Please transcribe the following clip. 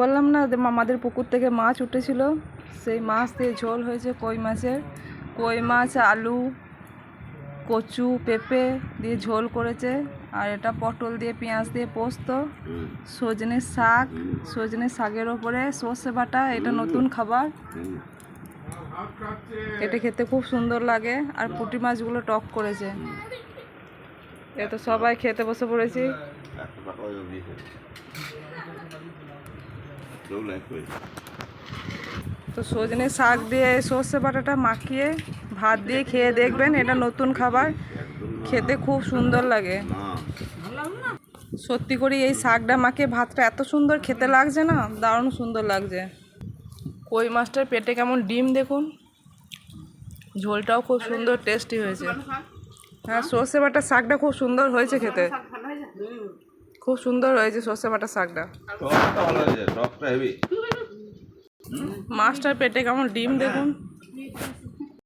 বললাম না আমাদের পুকুর থেকে মাছ উঠেছিল। সেই মাছ দিয়ে ঝোল হয়েছে কই মাছের। কই মাছ, আলু, কচু, পেঁপে দিয়ে ঝোল করেছে। আর এটা পটল দিয়ে, পেঁয়াজ দিয়ে পোস্ত, সজনে শাক, সজনে শাকের ওপরে সর্ষে বাটা, এটা নতুন খাবার। এটা খেতে খুব সুন্দর লাগে। আর পুঁটি মাছগুলো টক করেছে। এ তো সবাই খেতে বসে পড়েছি। তো সজনে শাক দিয়ে সর্ষে বাটাটা মাখিয়ে ভাত দিয়ে খেয়ে দেখবেন, এটা নতুন খাবার। খেতে খুব সুন্দর লাগে। সত্যি করে এই শাকটা মাখিয়ে ভাতটা এত সুন্দর খেতে লাগছে না, দারুণ সুন্দর লাগছে। কই মাছটার পেটে কেমন ডিম দেখুন? ঝোলটাও খুব সুন্দর টেস্টি হয়েছে। হ্যাঁ সর্ষে বাটার শাকটা খুব সুন্দর হয়েছে খেতে। খুব সুন্দর হয়েছে সর্ষে বাটা শাকটা। টকটা ভালো হয়েছে টকটা হেভি মাছটার পেটে কেমন ডিম দেখুন।